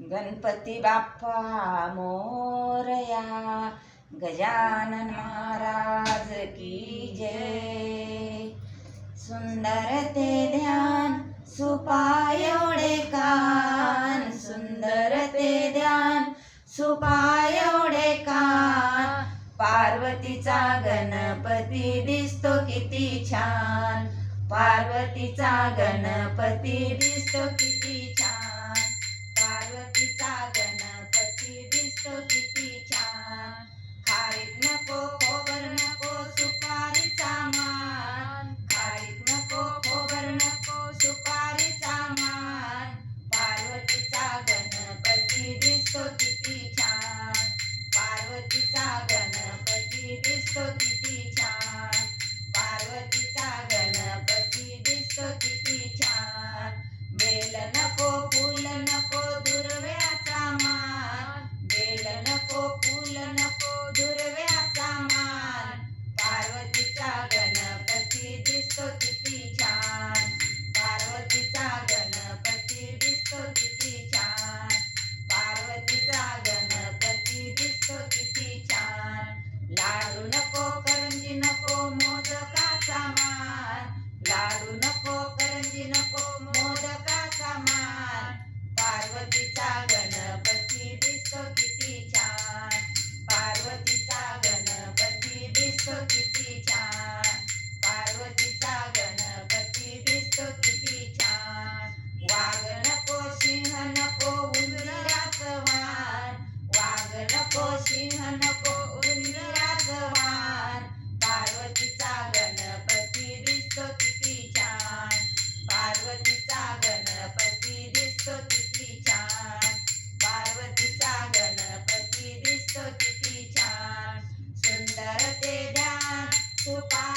गणपती बाप्पा मोरया गजानन महाराज की जय. सुंदर ते ध्यान सुपाय एवढे कान. सुंदर ते ध्यान सुपाय एवढे कान. पार्वतीचा गणपती दिसतो किती छान. पार्वतीचा गणपती दिसतो किती छान. पार्वतीचा गणपती दिसतो किती छान. खारीत नको खोबर नको सुपारीचा मान. खारीत नको खोबर नको सुपारीचा मान. पार्वतीचा गणपती दिसतो किती छान. पार्वतीचा गणपती दिसतो किती down to five.